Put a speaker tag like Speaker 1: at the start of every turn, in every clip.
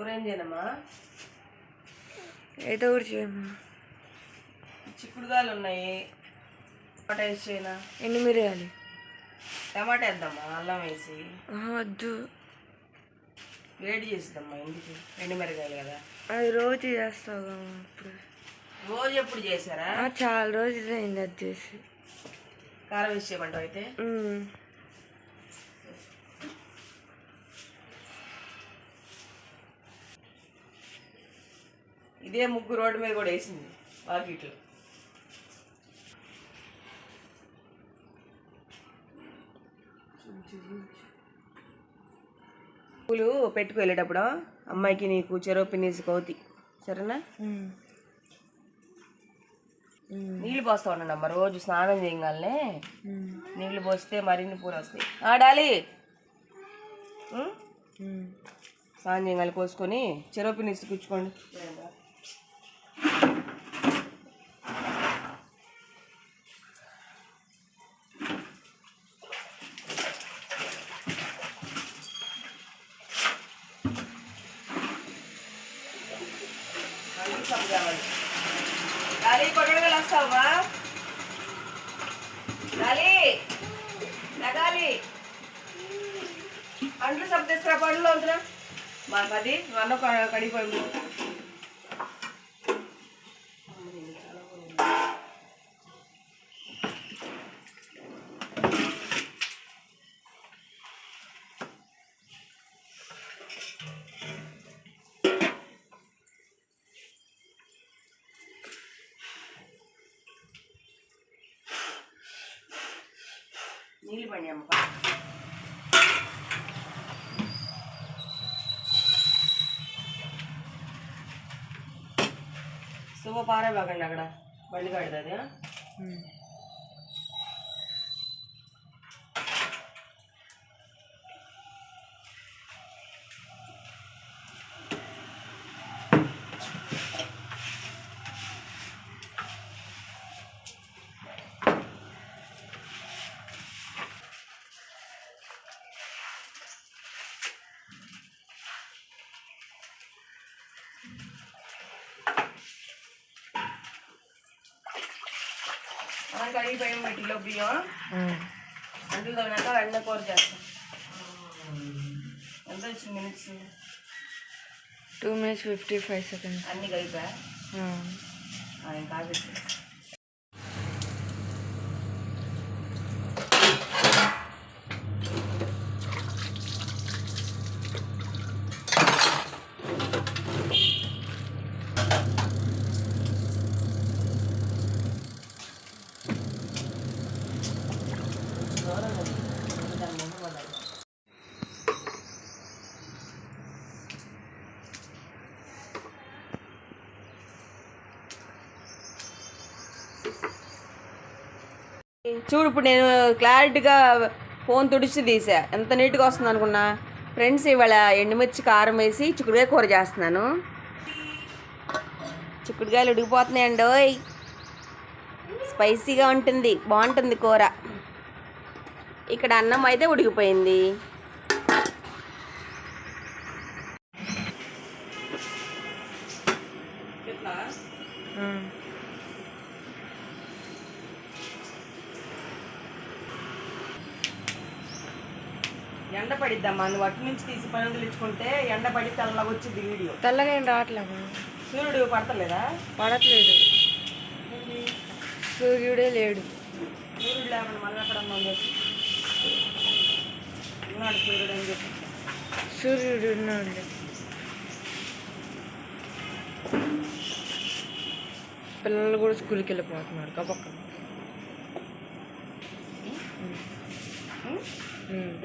Speaker 1: కూర చేయనమ్మా
Speaker 2: ఏదో ఒకటి చేయమ్మా.
Speaker 1: చిక్కుడుగాయలు ఉన్నాయి. టమాటా వేసి చేయనా?
Speaker 2: ఎన్ని మిరియాలు
Speaker 1: టమాటా వేద్దామా? అల్లం వేసి?
Speaker 2: వద్దు.
Speaker 1: వేడి చేసిద్దమ్మా ఇంటికి. ఎండు మిరగాయలు కదా.
Speaker 2: అది రోజు చేస్తావు ఇప్పుడు.
Speaker 1: రోజు ఎప్పుడు చేశారా?
Speaker 2: చాలా రోజులు అయింది అది చేసి.
Speaker 1: కారం వేసి చేయమంటావు అయితే? ఇదే ముగ్గు రోడ్డు మీద కూడా వేసింది వాకిట్లో. పూలు పెట్టుకు వెళ్ళేటప్పుడు అమ్మాయికి నీకు చెరో పిన్నేసి కోతి సరేనా. నీళ్ళు పోస్తా ఉండండి అమ్మ రోజు స్నానం చేయగానే. నీళ్ళు పోస్తే మరిన్ని పూలు వస్తాయి. ఆడాలి. స్నానం చేయగాలి కోసుకొని చెరో పిన్నేసి కూర్చుకోండి మళ్ళీ సబ్బు కావాలి. గాలి కొట్టడగలు వస్తావా గాలి నగాలి పండ్లు సబ్ తీసుకురా పండ్లు వద్దురా. మాకు అది అన్న కడిగిపోయింది. நீலிமணி அம்மா சுகபார வகன் நகடா. வள்ளிகாடுது அது బండి కడుతుంది
Speaker 2: ఉమ్.
Speaker 1: మనం కడిగిపోయాం పెట్టిలో బియ్యం
Speaker 2: ఉమ్.
Speaker 1: అంటులు తగినాక వెంటనే కూర చేస్తాం ఎంత వచ్చింది minutes
Speaker 2: two minutes fifty five seconds
Speaker 1: అన్ని కలిపా
Speaker 2: ఉమ్.
Speaker 1: చూడు ఇప్పుడు నేను క్లారిటీగా ఫోన్ తుడిచి తీసా. ఎంత నీట్గా వస్తుంది అనుకున్నా? ఫ్రెండ్స్ ఇవాళ ఎండుమిర్చి కారం వేసి చిక్కుడుకాయ కూర చేస్తున్నాను. చిక్కుడుకాయలు ఉడికిపోతున్నాయండి ఓయ్. స్పైసీగా ఉంటుంది బాగుంటుంది కూర. ఇక్కడ అన్నం అయితే ఉడికిపోయింది. ఎండ పడిద్దమ్మా నువ్వు అటు నుంచి తీసి పనులు ఇచ్చుకుంటే ఎండ పడి తెల్లగా వచ్చింది వీడియో.
Speaker 2: తెల్లగా ఏం రావట్లేదు?
Speaker 1: సూర్యుడు పడతలేదా?
Speaker 2: పడట్లేదు. సూర్యుడే లేడు.
Speaker 1: సూర్యుడు లేకుండా మళ్ళీ అక్కడ ఉన్నాడు సూర్యుడు అని చెప్పి.
Speaker 2: సూర్యుడు ఉన్నాడు. పిల్లలు కూడా స్కూల్కి వెళ్ళిపోతున్నారు. కబక్క లాంగ్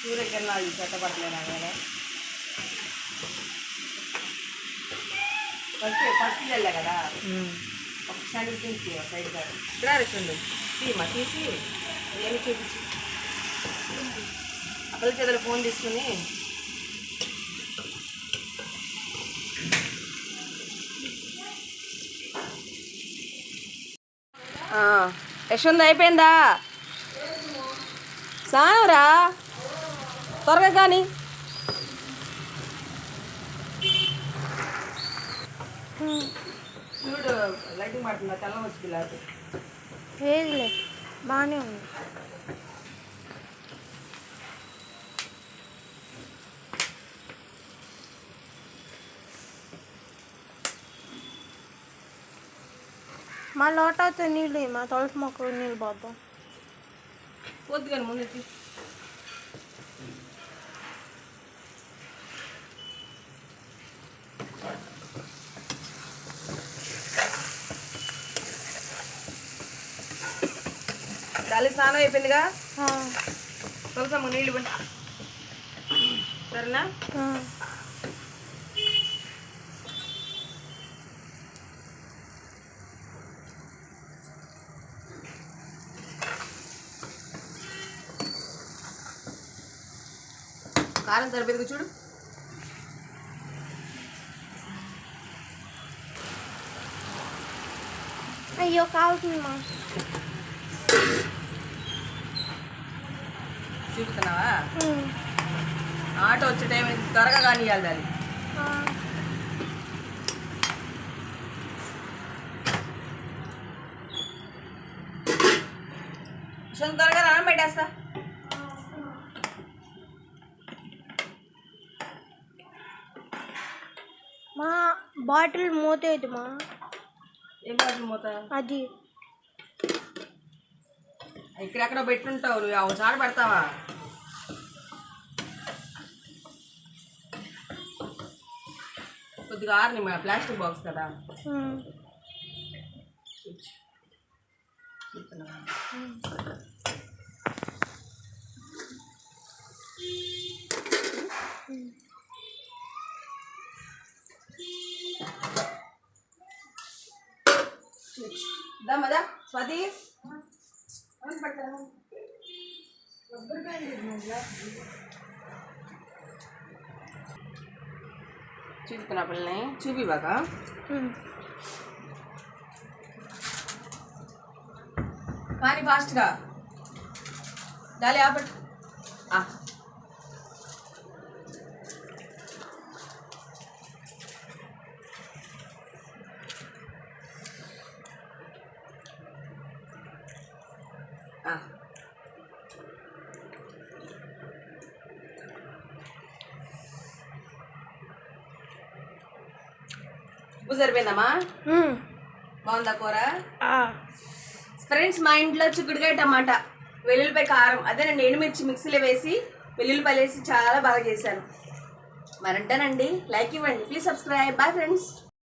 Speaker 1: ചൂരൊക്കെ എണ്ണ ഒഴിച്ചൊക്കെ പറഞ്ഞു അങ്ങനെ. ఫస్ట్ ఫస్ట్ వెళ్ళా కదా. ఒక సైడ్ తీసి. సైడ్ తీమా చూపించి చేతులు ఫోన్ తీసుకుని యశ్వంత్ అయిపోయిందా? సానురా త్వరగా కానీ. చూడు లైటింగ్ పడుతుందా తెల్లం వచ్చి లేదు
Speaker 2: లేదులే బాగానే ఉంది మా లోటాతో నీళ్ళు ఇయ్యి, మా తులసి మొక్క నీళ్ళు పోద్దాం
Speaker 1: వద్దు కానీ ముందు తల్లి స్నానం అయిపోయిందిగా? తులసమ్మ నీళ్ళు ఇవ్వండి సరేనా. కారం సరిపోయింది చూడు.
Speaker 2: అయ్యో కావుతుంది మా
Speaker 1: చూపుతున్నావా
Speaker 2: ఉమ్.
Speaker 1: ఆటో వచ్చే టైం. త్వరగా కానీ. కొంచెం త్వరగా రాను పెట్టేస్తా
Speaker 2: మా బాటిల్ మూతేది మా
Speaker 1: ఏం బాటిల్ మూత
Speaker 2: అది
Speaker 1: ఇక్కడెక్కడ పెట్టుంటావు నువ్వు ఒకసారి పెడతావా కొద్దిగా ఆరని మా ప్లాస్టిక్ బాక్స్ కదా
Speaker 2: ఉమ్.
Speaker 1: చూస్తున్నావా? దమ్మదా స్వాతి చూపుతున్నా పిల్లని చూపి బాగా
Speaker 2: ఉమ్.
Speaker 1: కానీ ఫాస్ట్గా డాలి ఆపట్ ఉప్పు సరిపోయిందమ్మా. బాగుందా కూర. ఫ్రెండ్స్ మా ఇంట్లో చిక్కుడుకాయ టమాటా వెల్లుల్లిపాయ కారం అదే నేను ఎండుమిర్చి మిక్సీలో వేసి వెల్లుల్లిపాయలు వేసి చాలా బాగా చేశాను మరంటానండి లైక్ ఇవ్వండి ప్లీజ్ సబ్స్క్రైబ్ బాయ్ ఫ్రెండ్స్